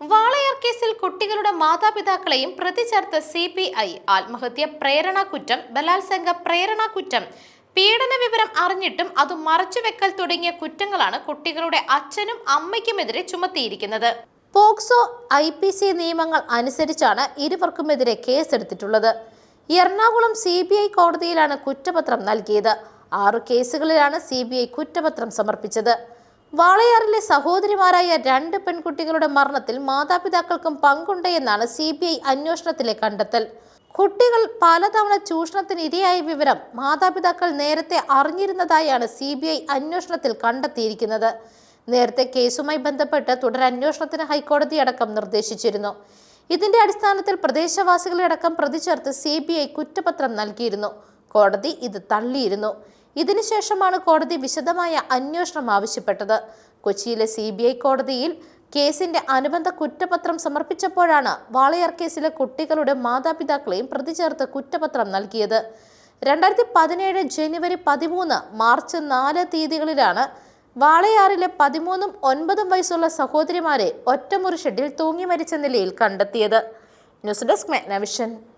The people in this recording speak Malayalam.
വാളയാർ കേസിൽ കുട്ടികളുടെ മാതാപിതാക്കളെയും പ്രതി ചേർത്ത് സി പി ഐ ആത്മഹത്യ പ്രേരണ കുറ്റം ബലാത്സംഗ പ്രേരണ കുറ്റം പീഡന വിവരം അറിഞ്ഞിട്ടും അത് മറച്ചുവെക്കൽ തുടങ്ങിയ കുറ്റങ്ങളാണ് കുട്ടികളുടെ അച്ഛനും അമ്മയ്ക്കുമെതിരെ ചുമത്തിയിരിക്കുന്നത്. പോക്സോ ഐ പി സി നിയമങ്ങൾ അനുസരിച്ചാണ് ഇരുവർക്കുമെതിരെ കേസെടുത്തിട്ടുള്ളത്. എറണാകുളം സി ബി ഐ കോടതിയിലാണ് കുറ്റപത്രം നൽകിയത്. ആറു കേസുകളിലാണ് സി ബി ഐ കുറ്റപത്രം സമർപ്പിച്ചത്. വാളയാറിലെ സഹോദരിമാരായ രണ്ട് പെൺകുട്ടികളുടെ മരണത്തിൽ മാതാപിതാക്കൾക്കും പങ്കുണ്ട് എന്നാണ് സി ബി ഐ അന്വേഷണത്തിലെ കണ്ടെത്തൽ. കുട്ടികൾ പലതവണ ചൂഷണത്തിന് ഇരയായ വിവരം മാതാപിതാക്കൾ നേരത്തെ അറിഞ്ഞിരുന്നതായാണ് സി ബി ഐ അന്വേഷണത്തിൽ കണ്ടെത്തിയിരിക്കുന്നത്. നേരത്തെ കേസുമായി ബന്ധപ്പെട്ട് തുടരന്വേഷണത്തിന് ഹൈക്കോടതി അടക്കം നിർദ്ദേശിച്ചിരുന്നു. ഇതിന്റെ അടിസ്ഥാനത്തിൽ പ്രദേശവാസികളെ അടക്കം പ്രതി ചേർത്ത് സി ബി ഐ കുറ്റപത്രം നൽകിയിരുന്നു. കോടതി ഇത് തള്ളിയിരുന്നു. ഇതിനുശേഷമാണ് കോടതി വിശദമായ അന്വേഷണം ആവശ്യപ്പെട്ടത്. കൊച്ചിയിലെ സി കോടതിയിൽ കേസിന്റെ അനുബന്ധ കുറ്റപത്രം സമർപ്പിച്ചപ്പോഴാണ് വാളയാർ കേസിലെ കുട്ടികളുടെ മാതാപിതാക്കളെയും പ്രതി ചേർത്ത് കുറ്റപത്രം നൽകിയത്. രണ്ടായിരത്തി പതിനേഴ് ജനുവരി പതിമൂന്ന് മാർച്ച് നാല് തീയതികളിലാണ് വാളയാറിലെ പതിമൂന്നും ഒൻപതും വയസ്സുള്ള സഹോദരിമാരെ ഒറ്റമുറി ഷെഡിൽ തൂങ്ങി മരിച്ച നിലയിൽ കണ്ടെത്തിയത്. News desk മെഗ്നവിഷൻ.